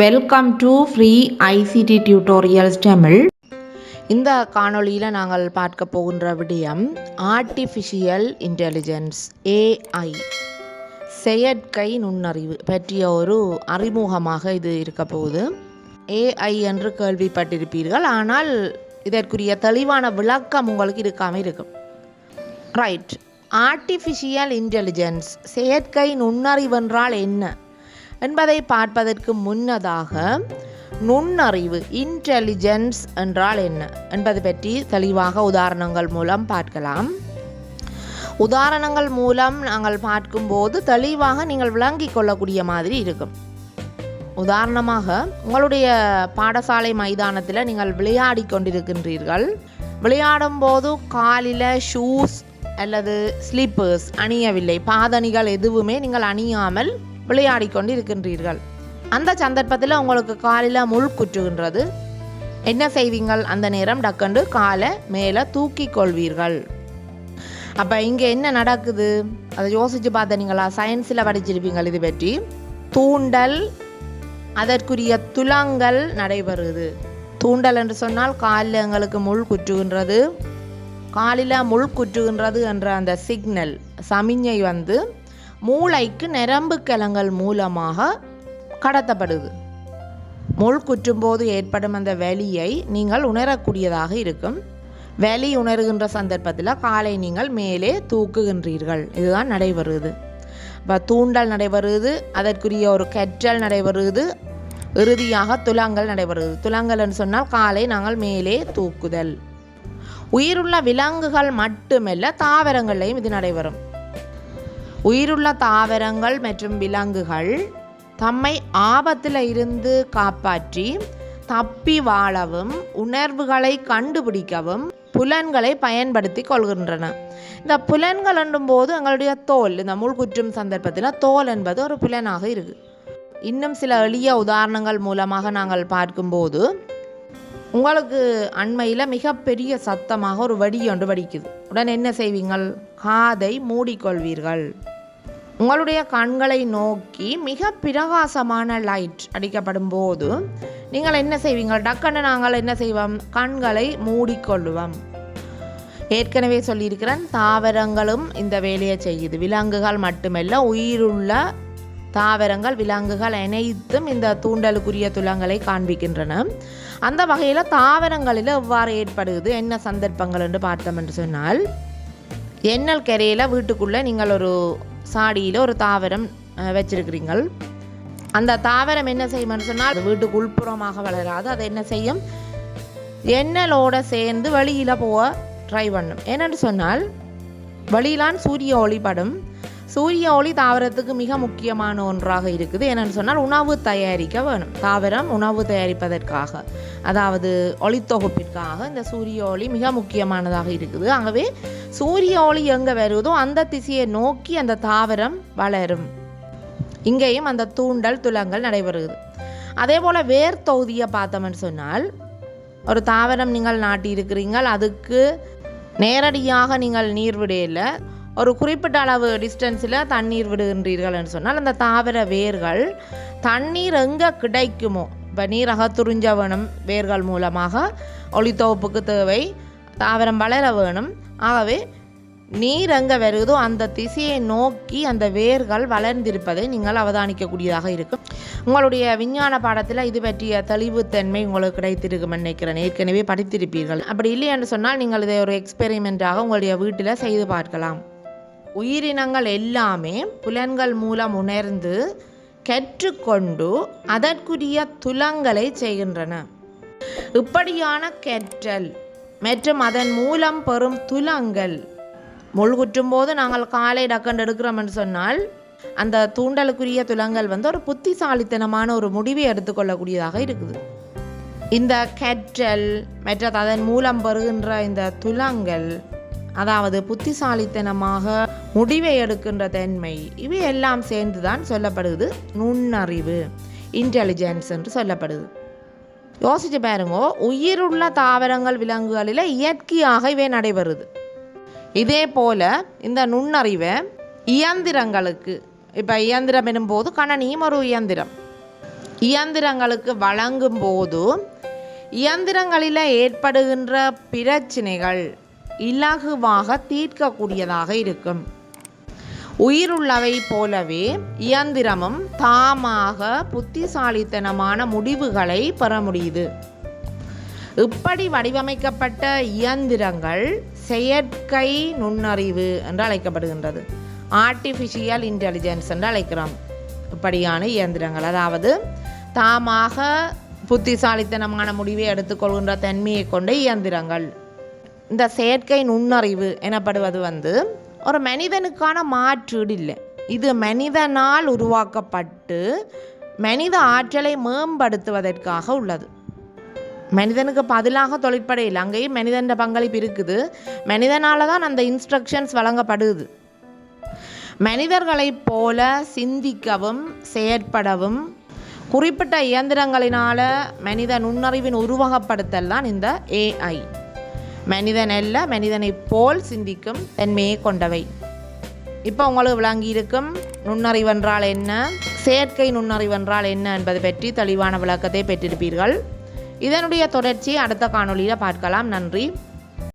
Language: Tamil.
Welcome to free ICT tutorials Tamil இந்த காணொளியில் நாங்கள் பார்க்க போகின்ற விடயம் ஆர்டிஃபிஷியல் இன்டெலிஜென்ஸ் ஏஐ செயற்கை நுண்ணறிவு பற்றிய ஒரு அறிமுகமாக இது இருக்க போகுது. ஏஐ என்று கேள்விப்பட்டிருப்பீர்கள் ஆனால் இதற்குரிய தெளிவான விளக்கம் உங்களுக்கு இருக்காமல் இருக்கும். ரைட் ஆர்டிஃபிஷியல் இன்டெலிஜென்ஸ் செயற்கை நுண்ணறிவென்றால் என்ன? என்பதை பார்ப்பதற்கு முன்னதாக நுண்ணறிவு இன்டெலிஜென்ஸ் என்றால் என்ன என்பது பற்றி தெளிவாக உதாரணங்கள் மூலம் பார்க்கலாம். உதாரணங்கள் மூலம் நாங்கள் பார்க்கும்போது தெளிவாக நீங்கள் விளங்கி கொள்ளக்கூடிய மாதிரி இருக்கும். உதாரணமாக உங்களுடைய பாடசாலை மைதானத்தில் நீங்கள் விளையாடி கொண்டிருக்கின்றீர்கள். விளையாடும் போது காலில் ஷூஸ் அல்லது ஸ்லீப்பர்ஸ் அணியவில்லை. பாதணிகள் எதுவுமே நீங்கள் அணியாமல் விளையாடி கொண்டு இருக்கின்றீர்கள் அந்த சந்தர்ப்பத்தில் உங்களுக்கு காலில் முள் குற்றுகின்றது. என்ன செய்வீங்கள்? அந்த நேரம் டக்கண்டு காலை மேலே தூக்கி கொள்வீர்கள். அப்போ இங்கே என்ன நடக்குது? அதை யோசித்து பார்த்தீங்களா சயின்ஸில் படிச்சிருப்பீங்கள் இது பற்றி. தூண்டல் அதற்குரிய துலங்கள் நடைபெறுது. தூண்டல் என்று சொன்னால் காலில் எங்களுக்கு முள் குற்றுகின்றது. காலில் முள் குற்றுகின்றது என்ற அந்த சிக்னல் சமிஞ்சை வந்து மூளைக்கு நரம்பு கலங்கள் மூலமாக கடத்தப்படுது. முள் குற்றும்போது ஏற்படும் அந்த வலியை நீங்கள் உணரக்கூடியதாக இருக்கும். வலி உணர்கின்ற சந்தர்ப்பத்தில் காலை நீங்கள் மேலே தூக்குகின்றீர்கள். இதுதான் நடைபெறுது. இப்போ தூண்டல் நடைபெறுது அதற்குரிய ஒரு கற்றல் நடைபெறுது இறுதியாக துலாங்கல் நடைபெறுது. துலங்கள்னு சொன்னால் காலை நாங்கள் மேலே தூக்குதல். உயிருள்ள விலங்குகள் மட்டுமல்ல தாவரங்கள்லையும் இது நடைபெறும். உயிருள்ள தாவரங்கள் மற்றும் விலங்குகள் தம்மை ஆபத்தில் இருந்து காப்பாற்றி தப்பி வாழவும் உணர்வுகளை கண்டுபிடிக்கவும் புலன்களை பயன்படுத்தி கொள்கின்றன. இந்த புலன்கள் என்னும் போது எங்களுடைய தோல் இந்த முள்குற்றும் சந்தர்ப்பத்தில் தோல் என்பது ஒரு புலனாக இருக்கு. இன்னும் சில எளிய உதாரணங்கள் மூலமாக நாங்கள் பார்க்கும்போது உங்களுக்கு அண்மையில் மிகப்பெரிய சத்தமாக ஒரு வடி ஒன்று வடிக்குது. உடனே என்ன செய்வீங்கள்? காதை மூடிக்கொள்வீர்கள். உங்களுடைய கண்களை நோக்கி மிக பிரகாசமான லைட் அடிக்கப்படும் போது நீங்கள் என்ன செய்வீங்க டக்குன்னு நாங்கள் என்ன செய்வோம்? கண்களை மூடிக்கொள்ளுவோம் ஏற்கனவே சொல்லியிருக்கிறேன் தாவரங்களும் இந்த வேலையை செய்யுது. விலங்குகள் மட்டுமல்ல உயிருள்ள தாவரங்கள் விலங்குகள் அனைத்தும் இந்த தூண்டலுக்குரிய துலங்களை காண்பிக்கின்றன. அந்த வகையில் தாவரங்களில் எவ்வாறு ஏற்படுகிறது என்ன சந்தர்ப்பங்கள் என்று பார்த்தோம் என்று சொன்னால் எண்ணல் கரையில் வீட்டுக்குள்ளே நீங்கள் ஒரு சாடியில் ஒரு தாவரம் வச்சிருக்கிறீங்கள். அந்த தாவரம் என்ன செய்யும்னு சொன்னால் அது வீட்டுக்கு உள்புறமாக வளராது. அது என்ன செய்யும்? எண்ணலோடு சேர்ந்து வெளியில் போக ட்ரை பண்ணும். என்னென்னு சொன்னால் வெளியிலான் சூரிய ஒளி படும் சூரிய ஒளி தாவரத்துக்கு மிக முக்கியமான ஒன்றாக இருக்குது. என்னென்னு சொன்னால் உணவு தயாரிக்க வேணும். தாவரம் உணவு தயாரிப்பதற்காக. அதாவது ஒளித்தொகுப்பிற்காக இந்த சூரிய ஒளி மிக முக்கியமானதாக இருக்குது. ஆகவே சூரிய ஒளி எங்கே வருவதோ அந்த திசையை நோக்கி அந்த தாவரம் வளரும். இங்கேயும் அந்த தூண்டல் துலங்கள் நடைபெறுகிறது அதே போல் வேர் தொகுதியை பார்த்தோம்னு சொன்னால் ஒரு தாவரம் நீங்கள் நாட்டி இருக்கிறீங்கள் அதுக்கு நேரடியாக நீங்கள் நீர் விடையில் ஒரு குறிப்பிட்ட அளவு டிஸ்டன்ஸில் தண்ணீர் விடுகின்றீர்கள்னு சொன்னால் அந்த தாவர வேர்கள் தண்ணீர் எங்கே கிடைக்குமோ இப்போ நீர் அகத்துறிஞ்ச வேணும் வேர்கள் மூலமாக ஒளித்தொகுப்புக்கு தேவை தாவரம் வளர வேணும். ஆகவே நீர் எங்கே வருதோ அந்த திசையை நோக்கி அந்த வேர்கள் வளர்ந்திருப்பதை நீங்கள் அவதானிக்கக்கூடியதாக இருக்கும். உங்களுடைய விஞ்ஞான பாடத்தில் இது பற்றிய தெளிவுத்தன்மை உங்களுக்கு கிடைத்திருக்கும் நினைக்கிறேன். ஏற்கனவே படித்திருப்பீர்கள். அப்படி இல்லை என்று சொன்னால் நீங்கள் இதை ஒரு எக்ஸ்பெரிமெண்ட்டாக உங்களுடைய வீட்டில் செய்து பார்க்கலாம். உயிரினங்கள் எல்லாமே புலன்கள் மூலம் உணர்ந்து கற்றுக்கொண்டு அதற்குரிய துலங்களை செய்கின்றன. இப்படியான கற்றல் மற்றும் அதன் மூலம் பெறும் துலங்கள். முழுகுற்றும் போது நாங்கள் காலை டக்கண்டு எடுக்கிறோம்னு சொன்னால் அந்த தூண்டலுக்குரிய துலங்கள் வந்து ஒரு புத்திசாலித்தனமான ஒரு முடிவை எடுத்துக்கொள்ளக்கூடியதாக இருக்குது. இந்த கற்றல் மற்றது அதன் மூலம் பெறுகின்ற இந்த துலங்கள் அதாவது புத்திசாலித்தனமாக முடிவை எடுக்கின்ற தன்மை இவை எல்லாம் சேர்ந்து தான் சொல்லப்படுது நுண்ணறிவு இன்டெலிஜென்ஸ் என்று சொல்லப்படுது. யோசிச்சு பாருங்க உயிருள்ள தாவரங்கள் விலங்குகளில் இயற்கையாக இவை நடைபெறுது. இதே போல் இந்த நுண்ணறிவை இயந்திரங்களுக்கு இப்போ இயந்திரம் எனும்போது கணனியும் ஒரு இயந்திரம். இயந்திரங்களுக்கு வழங்கும் போது இயந்திரங்களில் ஏற்படுகின்ற பிரச்சினைகள் இலகுவாக தீர்க்கக்கூடியதாக இருக்கும். உயிருள்ளவை போலவே இயந்திரமும் தாமாக புத்திசாலித்தனமான முடிவுகளை பெற முடியுது. இப்படி வடிவமைக்கப்பட்ட இயந்திரங்கள் செயற்கை நுண்ணறிவு என்று அழைக்கப்படுகின்றது. ஆர்டிஃபிஷியல் இன்டெலிஜென்ஸ் என்று அழைக்கிறோம். இப்படியான இயந்திரங்கள். அதாவது தாமாக புத்திசாலித்தனமான முடிவை எடுத்துக்கொள்கின்ற தன்மையை கொண்ட இயந்திரங்கள். இந்த செயற்கை நுண்ணறிவு எனப்படுவது வந்து ஒரு மனிதனுக்கான மாற்றீடு இல்லை. இது மனிதனால் உருவாக்கப்பட்டு மனித ஆற்றலை மேம்படுத்துவதற்காக உள்ளது. மனிதனுக்கு பதிலாக தொழிற்படையில் அங்கேயும் மனிதன்ற பங்களிப்பு இருக்குது. மனிதனால தான் அந்த இன்ஸ்ட்ரக்ஷன்ஸ் வழங்கப்படுது. மனிதர்களைப் போல சிந்திக்கவும் செயற்படவும் குறிப்பிட்ட இயந்திரங்களினால மனித நுண்ணறிவின் உருவகப்படுத்தல் தான் இந்த ஏஐ மனிதன் அல்ல மனிதனைப் போல் சிந்திக்கும் தன்மையை கொண்டவை. இப்போ உங்களுக்கு விளங்கி இருக்கும் நுண்ணறிவு என்றால் என்ன? செயற்கை நுண்ணறிவு என்றால் என்ன என்பது பற்றி தெளிவான விளக்கத்தை பெற்றிருப்பீர்கள். இதனுடைய தொடர்ச்சி அடுத்த காணொலியில் பார்க்கலாம். நன்றி.